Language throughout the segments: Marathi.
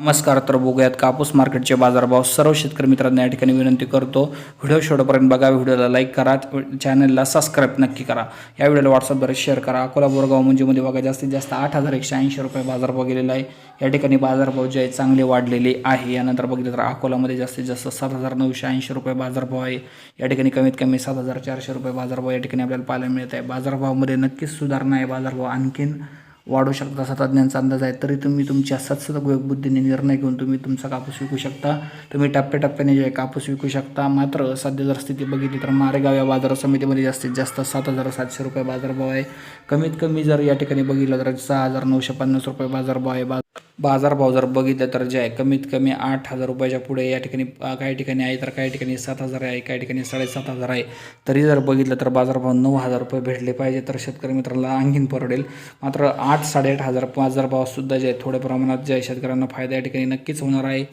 नमस्कार तर बघूयात कापूस मार्केटचे बाजारभाव. सर्व शेतकरी मित्रांना या ठिकाणी विनंती करतो व्हिडिओ शेवटपर्यंत बघा व्हिडिओला लाईक करा चॅनलला सबस्क्राईब नक्की करा. या व्हिडिओला व्हॉट्सअपद्वारे शेअर करा. अकोला बोरगाव मुंजीमध्ये बघा जास्तीत जास्त आठ हजार एकशे ऐंशी रुपये बाजारभाव गेलेला आहे. या ठिकाणी बाजारभाव जे आहे चांगले वाढलेले आहे. यानंतर बघितलं तर अकोलामध्ये जास्तीत जास्त सात हजार नऊशे ऐंशी रुपये बाजारभाव आहे. या ठिकाणी कमीत कमी सात हजार चारशे रुपये बाजारभाव या ठिकाणी आपल्याला पाहायला मिळत आहे. बाजारभावामध्ये नक्कीच सुधारणा आहे. बाजारभाव आणखीन वाढू शकता असा तज्ज्ञांचा अंदाज आहे तरी तुम्ही तुमच्या सतसत बुद्धीने निर्णय घेऊन तुम्ही तुमचा कापूस विकू शकता. तुम्ही टप्प्याटप्प्याने जे कापूस विकू शकता. मात्र सध्या जर स्थिती बघितली तर मारेगाव या बाजार समितीमध्ये जास्तीत जास्त सात हजार सातशे रुपये बाजारभाव आहे. कमीत कमी जर या ठिकाणी बघितलं तर सहा हजार नऊशे पन्नास रुपये बाजारभाव आहे. बा बाजारभाव जर बघितलं तर जे आहे कमीत कमी आठ हजार रुपयाच्या पुढे या ठिकाणी काही ठिकाणी आहे तर काही ठिकाणी सात हजार आहे काही ठिकाणी साडेसात हजार आहे. तरी जर बघितलं तर बाजारभाव नऊ हजार रुपये भेटले पाहिजे तर शेतकरी मित्राला आणखीन परवडेल. मात्र आठ साडेआठ हजार बाजारभावसुद्धा जे आहे थोड्या प्रमाणात जे आहे शेतकऱ्यांना फायदा या ठिकाणी नक्कीच होणार आहे.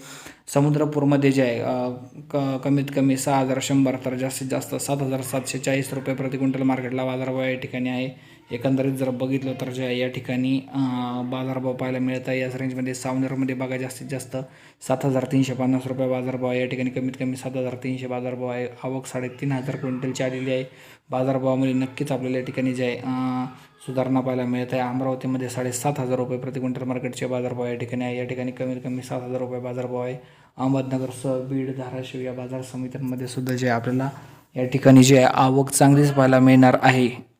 समुद्रपूरमध्ये जे आहे क कमीत कमी सहा हजार शंभर तर जास्तीत जास्त सात हजार सातशे चाळीस रुपये प्रति क्विंटल मार्केटला बाजारभाव या ठिकाणी आहे. एकंदरीत जर बघितलं तर जे आहे या ठिकाणी बाजारभाव पाहायला मिळत आहे. याच रेंजमध्ये सावनेरमध्ये बघा जास्तीत जास्त सात हजार तीनशे पन्नास रुपये बाजारभाव आहे. या ठिकाणी कमीत कमी सात हजार तीनशे बाजारभाव आहे. आवक साडेतीन हजार क्विंटलची आलेली आहे. बाजारभावामध्ये नक्कीच आपल्याला या ठिकाणी जे आहे सुधारणा पाहायला मिळत आहे. अमरावतीमध्ये साडेसात हजार रुपये प्रति क्विंटल मार्केटचे बाजारभाव या ठिकाणी आहे. या ठिकाणी कमीत कमी सात हजार रुपये बाजारभाव आहे. अहमदनगरसह बीड धाराशिव या बाजार समित्यांमध्ये सुद्धा जे आपल्याला या ठिकाणी जे आवक चांगलीच पाहायला मिळणार आहे.